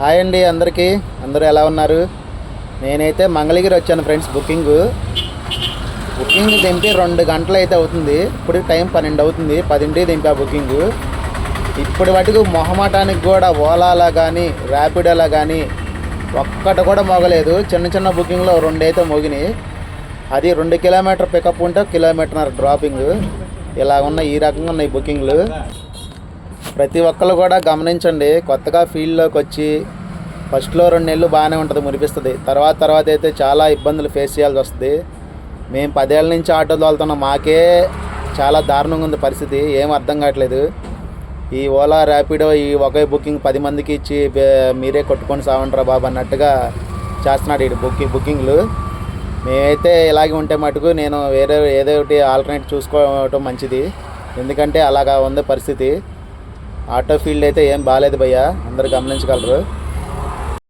Hi అండి అందరికీ. అందరూ ఎలా ఉన్నారు? నేనైతే మంగళగిరి వచ్చాను ఫ్రెండ్స్ బుకింగ్. బుకింగ్ దింపి రెండు గంటలు అయితే అవుతుంది. ఇప్పుడు టైం పన్నెండు అవుతుంది. పదింటికి దింపా బుకింగ్. ఇప్పటి మటుకు మొహమాటానికి కూడా ఓలాలా కానీ ర్యాపిడోలా కానీ ఒక్కటి కూడా మోగలేదు. చిన్న చిన్న బుకింగ్లో రెండు అయితే మోగినాయి. అది రెండు కిలోమీటర్ పికప్ ఉంటే కిలోమీటర్ డ్రాపింగ్. ఇలా ఉన్న ఈ రకంగా ఉన్నాయి బుకింగ్లు. ప్రతి ఒక్కరు కూడా గమనించండి. కొత్తగా ఫీల్డ్లోకి వచ్చి ఫస్ట్లో రెండు నెలలు బాగానే ఉంటుంది మునిపిస్తుంది. తర్వాత తర్వాత అయితే చాలా ఇబ్బందులు ఫేస్ చేయాల్సి వస్తుంది. మేము పదేళ్ళ నుంచి ఆటో తోలుతున్నాం. మాకే చాలా దారుణంగా ఉంది పరిస్థితి. ఏం అర్థం కావట్లేదు. ఈ ఓలా ర్యాపిడో ఈ ఒకే బుకింగ్ పది మందికి ఇచ్చి మీరే కొట్టుకొని సావంట్రా బాబు అన్నట్టుగా చేస్తున్నాడు ఈ బుకింగ్ బుకింగ్లు. మేమైతే ఇలాగే ఉంటే మటుకు నేను వేరే ఏదో ఒకటి ఆల్టర్నేట్ చూసుకోవటం మంచిది. ఎందుకంటే అలాగా ఉంది పరిస్థితి. ఆటో ఫీల్డ్ అయితే ఏం బాగాలేదు భయ్యా. అందరు గమనించగలరు.